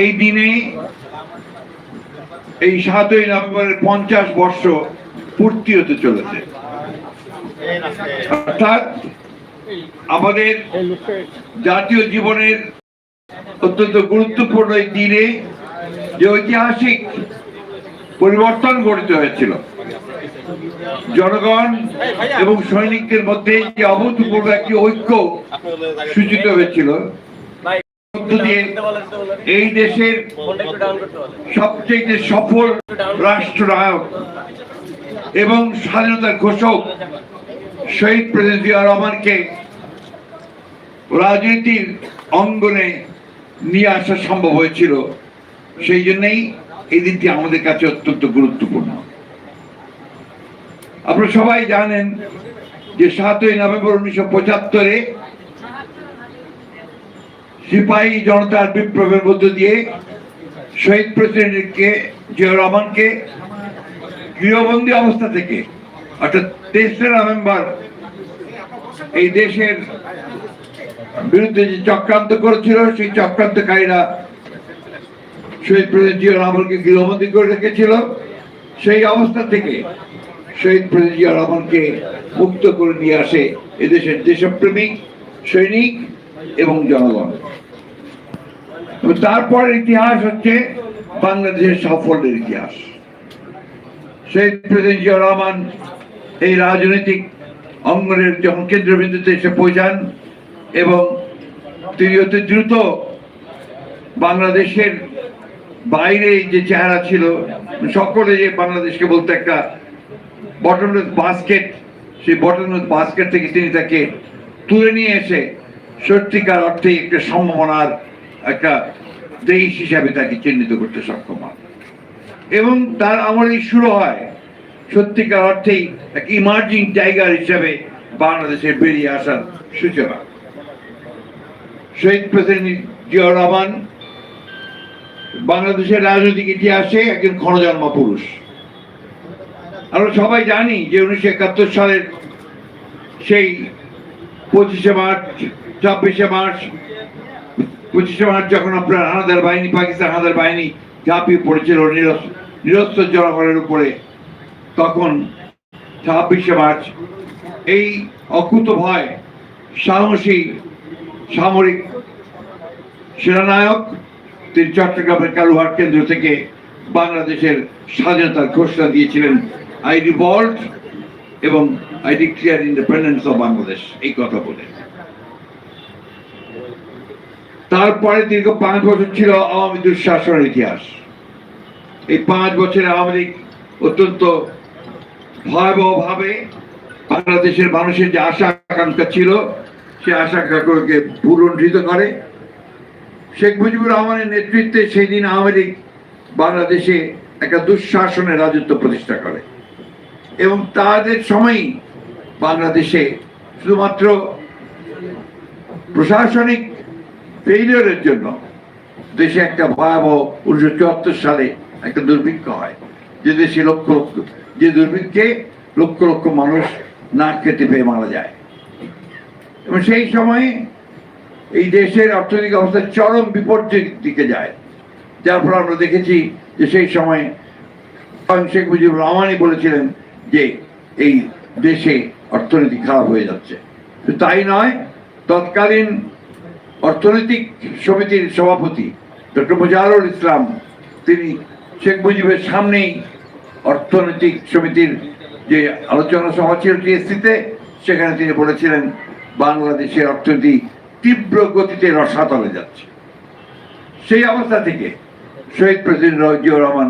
এই দিনে এই সাতই নভেম্বরের পঞ্চাশ বর্ষ পূর্তি হতে চলেছে। অর্থাৎ আমাদের জাতীয় জীবনের অত্যন্ত গুরুত্বপূর্ণ এই দিনে যে ঐতিহাসিক পরিবর্তন গঠিত হয়েছিল, জনগণ এবং সৈনিকদের মধ্যে যে অভূতপূর্ব একটি ঐক্য সূচিত হয়েছিল এই দেশের সবচেয়ে সফল রাষ্ট্রনায়ক এবং স্বাধীনতার ঘোষক শহীদ প্রেসিডেন্ট জিয়া রহমানকে রাজনীতির অঙ্গনে নিয়ে আসা সম্ভব হয়েছিল, সেই জন্যই এই দিনটি আমাদের কাছে অত্যন্ত গুরুত্বপূর্ণ। আপনারা সবাই জানেন যে সাতই নভেম্বর উনিশশো পঁচাত্তরে সিপাহী জনতার বিপ্লবের মধ্য দিয়ে শহীদ প্রেসিডেন্টকে জিয়া রহমানকে গৃহবন্দী অবস্থা থেকে, অর্থাৎ তেইশে নভেম্বর এই দেশের বিরুদ্ধে যে চক্রান্ত করেছিল, সেই চক্রান্তকারীরা শহীদ প্রেসিডেন্ট জিয়া রহমানকে গৃহবন্দী করে রেখেছিল। সেই অবস্থা থেকে শহীদ প্রেসিডেন্ট জিয়া রহমানকে মুক্ত করে নিয়ে আসে এদেশের দেশপ্রেমিক, সৈনিক এবং জনগণ। এবং তারপরের ইতিহাস হচ্ছে বাংলাদেশের সাফল্যের ইতিহাস। শহীদ প্রেসিডেন্ট রহমান এই রাজনৈতিক অঙ্গনের যখন কেন্দ্রবিন্দুতে এসে পৌঁছান এবং তিনি অতি দ্রুত বাংলাদেশের বাইরে যে চেহারা ছিল, সকলে যে বাংলাদেশকে বলতে একটা বটনলেস বাস্কেট সেই বটনলেস বাস্কেট থেকে তিনি তাকে তুলে নিয়ে এসে সত্যিকার অর্থে একটা সম্ভাবনার একটা দেশ হিসাবে তাকে চিহ্নিত করতে সক্ষম হন এবং তার আমলেই শুরু হয় সত্যিকার অর্থেই এক ইমার্জিং টাইগার হিসাবে বাংলাদেশের বেরিয়ে আসার সূচনা। শহীদ প্রেসিডেন্ট জিয়াউর রহমান বাংলাদেশের রাজনৈতিক ইতিহাসে একজন ক্ষণজন্ম পুরুষ। আমরা সবাই জানি যে উনিশশো একাত্তর সালের সেই পঁচিশে মার্চ, ছাব্বিশে মার্চ পঁচিশে মার্চ যখন আপনার হানাদার বাহিনী, পাকিস্তান হানাদার বাহিনী ঝাঁপিয়ে পড়েছিল নিরস- নিরস্ত্র জনগণের উপরে, তখন ছাব্বিশে মার্চ এই অকুত ভয়, সাহসী সামরিক সেনানায়ক তিনি চট্টগ্রামের কালুহাট কেন্দ্র থেকে বাংলাদেশের স্বাধীনতার ঘোষণা দিয়েছিলেন আই রিভল্ট এবং I declare independence of Bangladesh এই কথা বলে তারপরে দীর্ঘ পাঁচ বছর ছিল আওয়ামী দুঃশাসনের ইতিহাস। এই পাঁচ বছরে আওয়ামী লীগ অত্যন্ত ভয়াবহভাবে বাংলাদেশের মানুষের যে আশা আকাঙ্ক্ষা ছিল, সে আশা আকাঙ্ক্ষাকে পুরন্ঠিত করে। শেখ মুজিবুর রহমানের নেতৃত্বে সেই দিন আওয়ামী লীগ বাংলাদেশে একটা দুঃশাসনের রাজত্ব প্রতিষ্ঠা করে। এবং তাদের সময়ই বাংলাদেশে শুধুমাত্র প্রশাসনিক ফেইলিয়রের জন্য দেশে একটা ভয়াবহ উনিশশো চুয়াত্তর সালে একটা দুর্ভিক্ষ হয়। যে দেশে লক্ষ লক্ষ, যে দুর্ভিক্ষে লক্ষ লক্ষ মানুষ নাক খেতে পেয়ে মারা যায়। এবং সেই সময়ে এই দেশের অর্থনৈতিক অবস্থা চরম বিপর্যয়ের দিকে যায়। যার ফলে আমরা দেখেছি যে সেই সময় শেখ মুজিবুর রহমানই বলেছিলেন যে এই দেশে অর্থনীতি খারাপ হয়ে যাচ্ছে। তাই নয়, তৎকালীন অর্থনৈতিক সমিতির সভাপতি ডক্টর মুজাহিরুল ইসলাম, তিনি শেখ মুজিবের সামনেই অর্থনৈতিক সমিতির যে আলোচনা সভা ছিল টিএসসিতে, সেখানে তিনি বলেছিলেন, বাংলাদেশের অর্থনীতি তীব্র গতিতে রসাতলে যাচ্ছে। সেই অবস্থা থেকে শহীদ প্রেসিডেন্ট জিয়াউর রহমান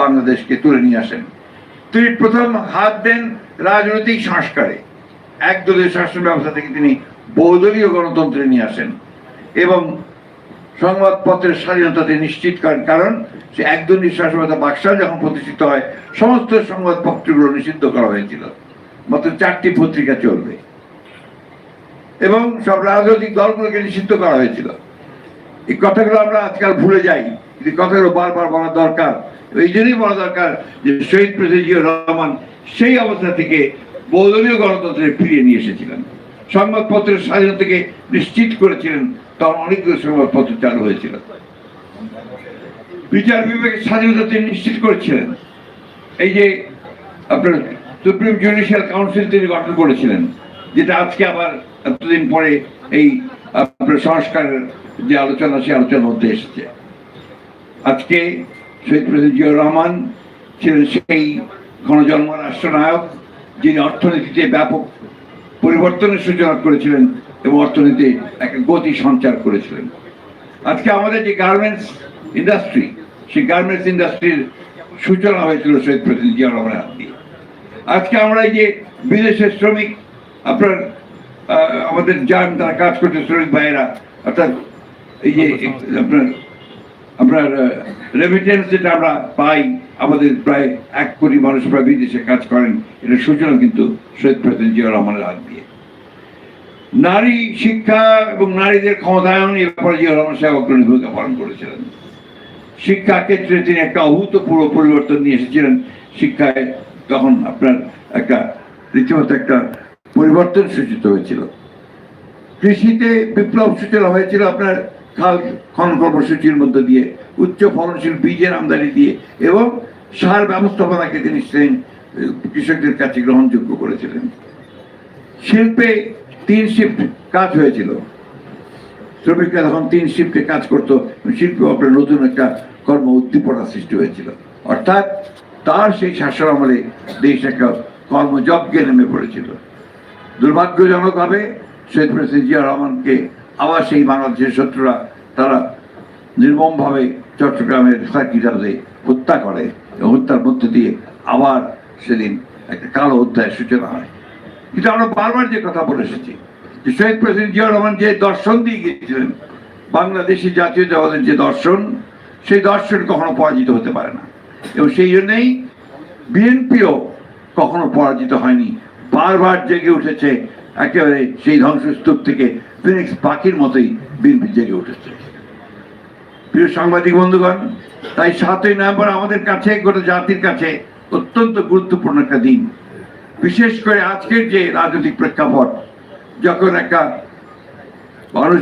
বাংলাদেশকে তুলে নিয়ে আসেন। তিনি প্রথম হাত দেন রাজনৈতিক সংস্কারে। একদলীয় শাসন ব্যবস্থা থেকে তিনি বহুদলীয় গণতন্ত্রে নিয়ে আসেন। এবং সংবাদপত্রের স্বাধীনতাতে নিশ্চিত করেন। কারণ সে একদলীয় শাসন ব্যবস্থা বাকশাল যখন প্রতিষ্ঠিত হয়, সমস্ত সংবাদপত্রগুলো নিষিদ্ধ করা হয়েছিল। মাত্র চারটি পত্রিকা চলবে। এবং সব রাজনৈতিক দলগুলোকে নিষিদ্ধ করা হয়েছিল। এই কথাগুলো আমরা আজকাল ভুলে যাই। এই কথাগুলো বারবার বলা দরকার। এই জন্যই বলা দরকার যে শহীদ জিয়াউর রহমান সেই অবস্থা থেকে বহুদলীয় গণতন্ত্রে ফিরিয়ে নিয়ে এসেছিলেন। সংবাদপত্রের স্বাধীনতাকে নিশ্চিত করেছিলেন তখন অনেকগুলো সংবাদপত্র চালু হয়েছিল। বিচার বিভাগের স্বাধীনতা তিনি নিশ্চিত করেছিলেন। এই যে আপনার সুপ্রিম জুডিশিয়াল কাউন্সিল তিনি গঠন করেছিলেন, যেটা আজকে আবার এতদিন পরে এই আপনার সংস্কারের যে আলোচনা সে আলোচনার মধ্যে এসেছে। আজকে শহীদ প্রেসিডেন্ট জিয়াউর রহমান ছিলেন সেই গণজন্ম রাষ্ট্রনায়ক, যিনি অর্থনীতিতে ব্যাপক পরিবর্তনের সূচনা করেছিলেন। এবং অর্থনীতি একটা গতি সঞ্চার করেছিলেন। আজকে আমাদের যে গার্মেন্টস ইন্ডাস্ট্রি সেই গার্মেন্টস ইন্ডাস্ট্রির সূচনা হয়েছিল শহীদ প্রেসিডেন্ট জিয়াউর রহমানের হাত দিয়ে। আজকে আমরা এই যে বিদেশের শ্রমিক, আপনার আমাদের যান, তারা কাজ করছে, শ্রমিক ভাইয়েরা, অর্থাৎ এই যে আপনার আপনার রেমিটেন্স যেটা আমরা পাই, আমাদের প্রায় এক কোটি মানুষ প্রায় বিদেশে কাজ করেন এটা সূচনা কিন্তু শহীদ প্রেসিডেন্ট জিয়া রহমানের হাত দিয়ে। নারী শিক্ষা এবং নারীদের ক্ষমতায়ন এ ব্যাপারে জিয়া রহমান সাহেব অগ্রণী ভূমিকা পালন করেছিলেন। শিক্ষা ক্ষেত্রে তিনি একটা অভূতপূর্ব পরিবর্তন নিয়ে এসেছিলেন। শিক্ষায় তখন আপনার একটা রীতিমতো একটা পরিবর্তন সূচিত হয়েছিল। কৃষিতে বিপ্লব সূচনা হয়েছিল আপনার খাল খনন কর্মসূচির মধ্য দিয়ে, উচ্চ ফলনশীল বীজের আমদানি দিয়ে এবং সার ব্যবস্থাপনাকে তিনি কৃষকদের কাছে গ্রহণযোগ্য করেছিলেন। শিল্পে তিন শিফট কাজ হয়েছিল। শ্রমিকরা তখন তিন শিফটে কাজ করতো, শিল্পে আপনার নতুন একটা কর্ম উদ্দীপনা সৃষ্টি হয়েছিল। অর্থাৎ তার সেই শাসন আমলে দেশ একটা কর্মযজ্ঞে নেমে পড়েছিল। দুর্ভাগ্যজনকভাবে শহীদ প্রেসিডেন্ট জিয়া রহমানকে আবার সেই বাংলাদেশের শত্রুরা তারা নির্মমভাবে চট্টগ্রামের সার্কিটাতে হত্যা করে হত্যার মধ্যে দিয়ে আবার সেদিন একটা কালো অধ্যায়ের সূচনা হয়। কিন্তু আমরা বারবার যে কথা বলে এসেছি। যে শহীদ প্রেসিডেন্ট জিয়া রহমান যে দর্শন দিয়ে গিয়েছিলেন, বাংলাদেশি জাতীয়তাবাদের যে দর্শন, সেই দর্শন কখনো পরাজিত হতে পারে না। এবং সেই জন্যই বিএনপিও কখনো পরাজিত হয়নি। বারবার জেগে উঠেছে, একেবারে সেই ধ্বংসস্তূপ থেকে ফিনিক্স পাখির মতোই বিএনপি জেগে উঠেছে। প্রিয় সাংবাদিক বন্ধুগণ, তাই সাতই নভেম্বর আমাদের কাছে, গোটা জাতির কাছে অত্যন্ত গুরুত্বপূর্ণ একটা দিন। বিশেষ করে আজকের যে রাজনৈতিক প্রেক্ষাপট, যখন একটা মানুষ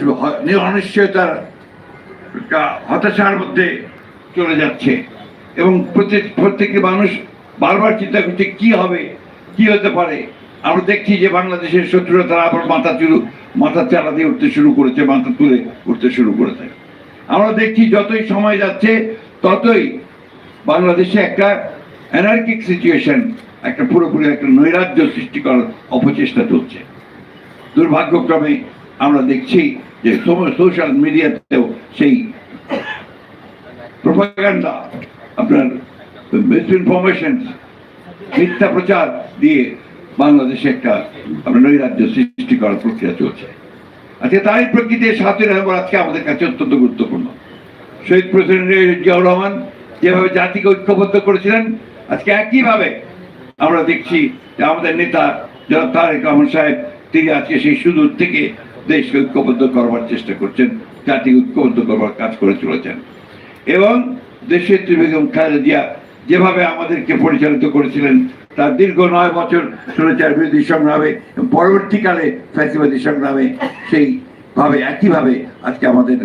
অনিশ্চয়তার হতাশার মধ্যে চলে যাচ্ছে এবং প্রত্যেক প্রত্যেকটি মানুষ বারবার চিন্তা করছে কি হবে, কি হতে পারে। আমরা দেখছি যে বাংলাদেশের শত্রুরা তারা আবার মাথা চুরু, মাথা চালা দিয়ে উঠতে শুরু করেছে, মাথা তুলে উঠতে শুরু করেছে। আমরা দেখছি যতই সময় যাচ্ছে, ততই বাংলাদেশে একটা অ্যানার্কিক সিচুয়েশন একটা পুরোপুরি একটা নৈরাজ্য সৃষ্টি করার অপচেষ্টা চলছে। দুর্ভাগ্যক্রমে আমরা দেখছি যে সোশ্যাল মিডিয়াতেও সেই প্রোপাগান্ডা, আপনার মিসইনফরমেশন, মিথ্যা প্রচার দিয়ে বাংলাদেশে একটা আপনার নৈরাজ্য সৃষ্টি করার প্রক্রিয়া চলছে। আজকে তাই প্রকৃতি সাতই নভেম্বর আজকে আমাদের কাছে অত্যন্ত গুরুত্বপূর্ণ। শহীদ প্রেসিডেন্ট জিয়াউর রহমান যেভাবে জাতিকে ঐক্যবদ্ধ করেছিলেন, আজকে একইভাবে আমরা দেখছি যে আমাদের নেতা জনাব তারেক রহমান সাহেব, তিনি আজকে সেই সুদূর থেকে দেশকে ঐক্যবদ্ধ করবার চেষ্টা করছেন জাতিকে ঐক্যবদ্ধ করবার কাজ করে চলেছেন। এবং দেশের বেগম খালেদা জিয়া যেভাবে আমাদেরকে পরিচালিত করেছিলেন, তার দীর্ঘ নয় বছর সুরচার বিরোধী সংগ্রামে পরবর্তীকালে ফ্যাসিবাদী সংগ্রামে সেইভাবে, একইভাবে আজকে আমাদের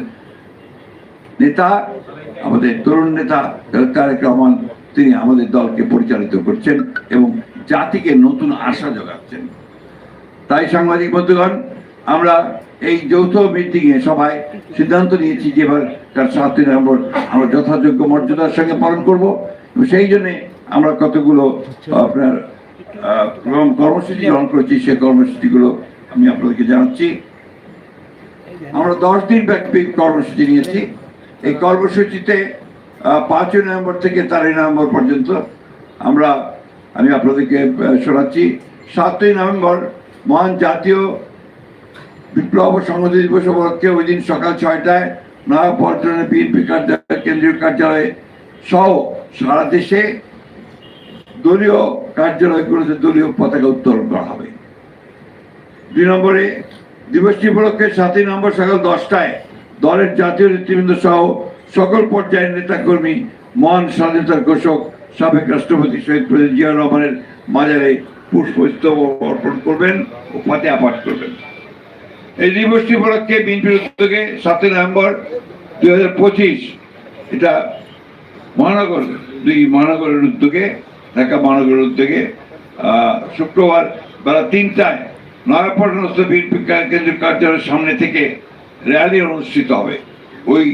নেতা, আমাদের তরুণ নেতা তারেক রহমান তিনি আমাদের দলকে পরিচালিত করছেন এবং জাতিকে নতুন আশা যোগাচ্ছেন। তাই সাংবাদিক বন্ধুগণ, আমরা এই যৌথ মিটিং এ সবাই সিদ্ধান্ত নিয়েছি যে এবার তার সাতই নভেম্বর আমরা যথাযোগ্য মর্যাদার সঙ্গে পালন করব সেই জন্যে আমরা কতগুলো আপনার কর্মসূচি গ্রহণ করেছি সেই কর্মসূচিগুলো আমি আপনাদেরকে জানাচ্ছি। আমরা দশ দিন ব্যাপী কর্মসূচি নিয়েছি। এই কর্মসূচিতে পাঁচই নভেম্বর থেকে তেরোই নভেম্বর পর্যন্ত আমরা, আমি আপনাদেরকে শোনাচ্ছি। সাতই নভেম্বর, মহান জাতীয় বিপ্লব সংহতি দিবস উপলক্ষে ওই দিন সকাল ছয়টায় নয়াপল্টনে বিএনপি কার্যালয়, কেন্দ্রীয় কার্যালয়ে সহ সারা দেশে দলীয় কার্যালয়গুলোতে দলীয় পতাকা উত্তোলন করা হবে। দুই নম্বরে দিবসটি উপলক্ষে সাতই নম্বর সকাল দশটায় দলের জাতীয় নেতৃবৃন্দ সহ সকল পর্যায়ের নেতাকর্মী, মহান স্বাধীনতার ঘোষক, সাবেক রাষ্ট্রপতি শহীদ প্রেসিডেন্ট জিয়া রহমানের মাজারে পুষ্পস্তব অর্পণ করবেন ও ফাতেহা পাঠ করবেন। এই দিবসটি উপলক্ষে বিএনপির উদ্যোগে সাতই নভেম্বর দুই হাজার পঁচিশ এটা মহানগর, দুই মহানগরের উদ্যোগে, ঢাকা মহানগরের উদ্যোগে শুক্রবার বেলা তিনটায় নয়াপটনস্থ বিএনপি কেন্দ্রীয় কার্যালয়ের সামনে থেকে র্যালি অনুষ্ঠিত হবে। ওই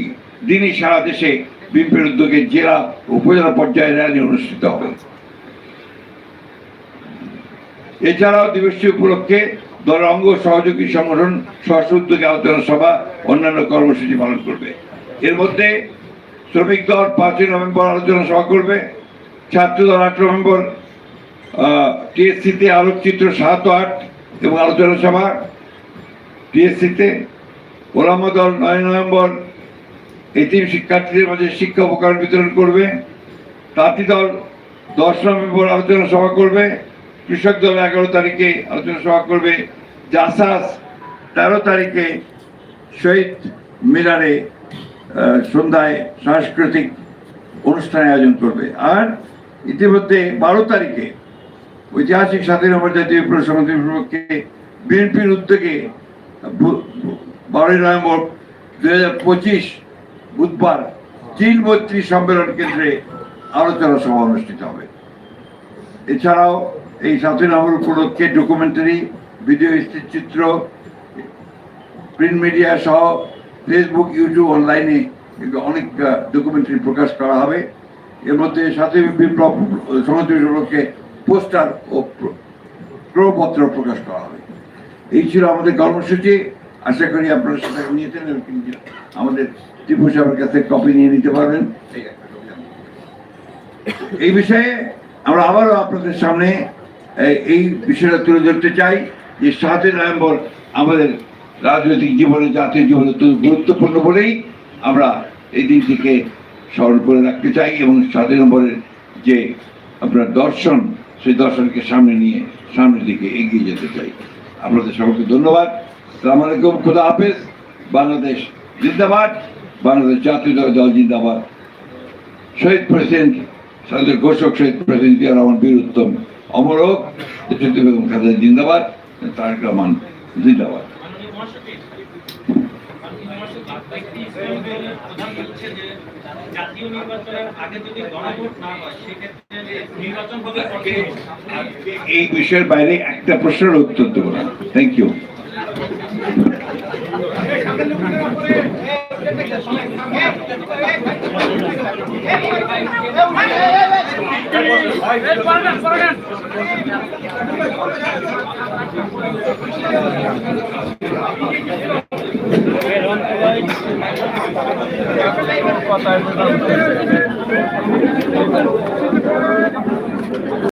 দিনই সারা দেশে বিএনপির উদ্যোগে জেলা উপজেলা পর্যায়ে র্যালি অনুষ্ঠিত হবে। এছাড়াও দিবসটি উপলক্ষে দলের অঙ্গ সহযোগী সংগঠন সহস্র উদ্যোগে আলোচনা সভা, অন্যান্য কর্মসূচি পালন করবে। এর মধ্যে শ্রমিক দল পাঁচই নভেম্বর আলোচনা সভা করবে। ছাত্র দল আট নভেম্বর টিএসসিতে আলোকচিত্র সাত আট এবং আলোচনা সভা টিএসসিতে। ওলামা দল নয় নভেম্বর এতিম শিক্ষার্থীদের মাঝে শিক্ষা উপকরণ বিতরণ করবে। তাঁতি দল দশ নভেম্বর আলোচনা সভা করবে। কৃষক দল এগারো তারিখে আলোচনা সভা করবে। জাসাস তেরো তারিখে শহীদ মিনারে সন্ধ্যায় সাংস্কৃতিক অনুষ্ঠানের আয়োজন করবে। আর ইতিমধ্যে বারো তারিখে ঐতিহাসিক স্বাধীনতা জাতীয় বিপ্লব সমিতি বিপক্ষে বিএনপির উদ্যোগে বারোই নভেম্বর দু হাজার পঁচিশ বুধবার চীন মৈত্রী সম্মেলন কেন্দ্রে আলোচনা সভা অনুষ্ঠিত হবে। এছাড়াও এই সাতই নভেম্বর উপলক্ষে ডকুমেন্টারি ভিডিও চিত্র প্রিন্ট মিডিয়া সহ ফেসবুক ইউটিউব অনলাইনে অনেক ডকুমেন্টারি প্রকাশ করা হবে। এর মধ্যে সাথে বিপ্লব সমাজ উপলক্ষে পোস্টার ও প্রপত্র প্রকাশ করা হবে। এই ছিল আমাদের কর্মসূচি। আশা করি আপনারা সেটা নিয়েছেন আমাদের টিপু সাহেবের কাছে কপি নিয়ে নিতে পারবেন। এই বিষয়ে আমরা আবারও আপনাদের সামনে এই- বিষয়টা তুলে ধরতে চাই যে সাতই নভেম্বর আমাদের রাজনৈতিক জীবনে জাতীয় জীবনে গুরুত্বপূর্ণ বলেই আমরা এই দিনটিকে স্মরণ করে রাখতে চাই এবং সাতই নম্বরের যে আপনার দর্শন, সেই দর্শনকে সামনে নিয়ে সামনের দিকে এগিয়ে যেতে চাই। আপনাদের সকলকে ধন্যবাদ। সালাম আলাইকুম। খুদা হাফেজ। বাংলাদেশ জিন্দাবাদ। বাংলাদেশ জাতীয় দল জিন্দাবাদ। শহীদ প্রেসিডেন্ট সাদের ঘোষক, শহীদ প্রেসিডেন্ট জিয়া রহমান বীর উত্তম। অমর হোক বেগম খালেদা জিন্দাবাদ তারেক রহমান জিন্দাবাদ। এই বিষয়ের বাইরে একটা প্রশ্নের উত্তর দেবো না। থ্যাংক ইউ কথা